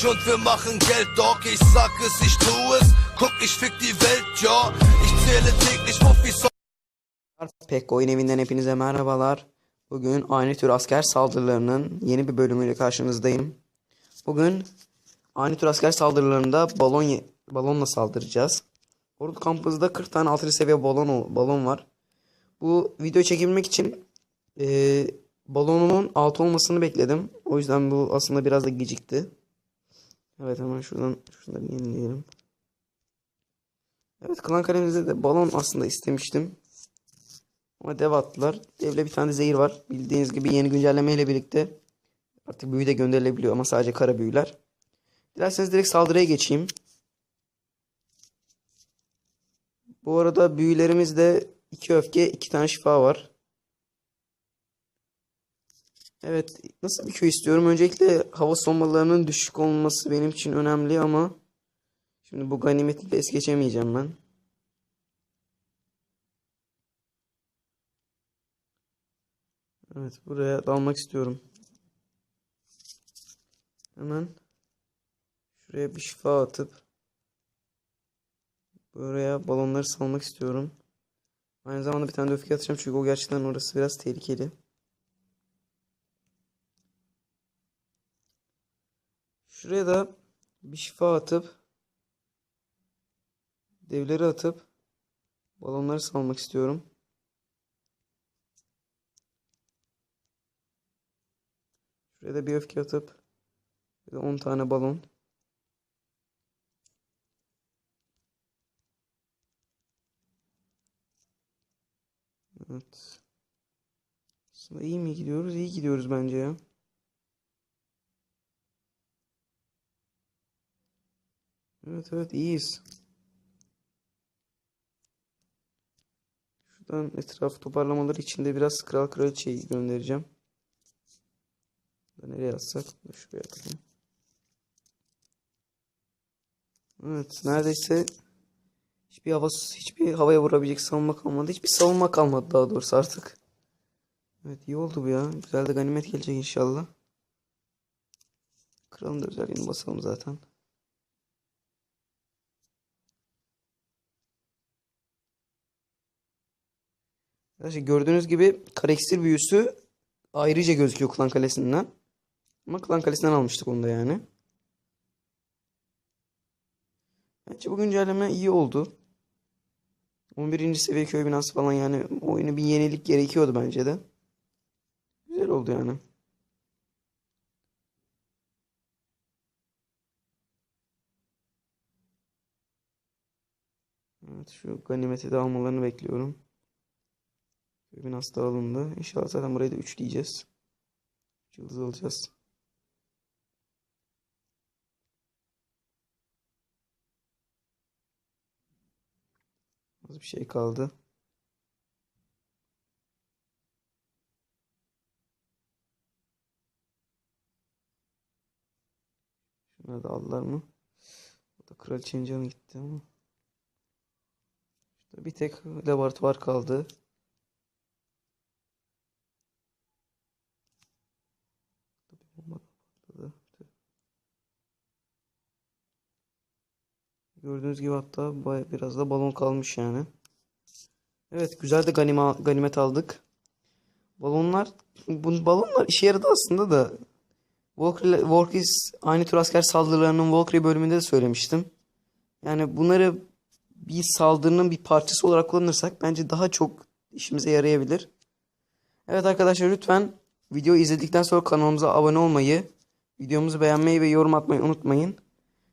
ich und wir machen Geld, Dog. Ich sag es, ich tu es. Guck, ich fick die Welt, ja. Ich zähle täglich Muffis Pek oyun evinden hepinize merhabalar. Bugün aynı tür asker saldırılarının yeni bir bölümüyle karşınızdayım. Bugün aynı tür asker saldırılarında balon balonla saldıracağız. Ordu kampımızda 40 tane 6. seviye balon balon var. Bu video çekebilmek için eee balonumun 6 olmasını bekledim. O yüzden bu aslında biraz da gecikti. Evet hemen şuradan şunları yenileyelim. Evet klan kalemizde de balon aslında istemiştim. Ama dev attılar. Devle bir tane zehir var. Bildiğiniz gibi yeni güncelleme ile birlikte artık büyü de gönderilebiliyor ama sadece kara büyüler. Dilerseniz direkt saldırıya geçeyim. Bu arada büyülerimizde iki öfke, iki tane şifa var. Evet, nasıl bir köy istiyorum? Öncelikle hava sonmalarının düşük olması benim için önemli ama şimdi bu ganimeti de es geçemeyeceğim ben. Evet buraya dalmak istiyorum. Hemen şuraya bir şifa atıp buraya balonları salmak istiyorum. Aynı zamanda bir tane de öfke atacağım çünkü o gerçekten orası biraz tehlikeli. Şuraya da bir şifa atıp devleri atıp balonları salmak istiyorum. Şuraya da bir öfke atıp bir de 10 tane balon. Evet. Aslında iyi mi gidiyoruz? İyi gidiyoruz bence ya. Evet evet iyiyiz. Şuradan etrafı toparlamaları için de biraz kral kraliçeyi göndereceğim. Nereye atsak? Şuraya atalım. Evet, neredeyse hiçbir hava hiçbir havaya vurabilecek savunma kalmadı. Hiçbir savunma kalmadı daha doğrusu artık. Evet, iyi oldu bu ya. Güzel de ganimet gelecek inşallah. Kralın da özelliğini basalım zaten. Arkadaşlar gördüğünüz gibi kareksir büyüsü ayrıca gözüküyor Klan Kalesi'nden. Ama Klan Kalesi'nden almıştık onu da yani. Bence bu güncelleme iyi oldu. 11. seviye köy binası falan yani oyunu bir yenilik gerekiyordu bence de. Güzel oldu yani. Evet şu ganimeti de almalarını bekliyorum. Binası da alındı. İnşallah zaten burayı da üçleyeceğiz. Üç Yıldız alacağız. Az bir şey kaldı. Şunları da aldılar mı? O da kraliçenin canı gitti ama. İşte bir tek laboratuvar kaldı. Gördüğünüz gibi hatta baya- biraz da balon kalmış yani. Evet güzel de ganima, ganimet aldık. Balonlar bu balonlar işe yaradı aslında da Valkyrie, Valkyries aynı tür asker saldırılarının Valkyrie bölümünde de söylemiştim. Yani bunları bir saldırının bir parçası olarak kullanırsak bence daha çok işimize yarayabilir. Evet arkadaşlar lütfen videoyu izledikten sonra kanalımıza abone olmayı, videomuzu beğenmeyi ve yorum atmayı unutmayın.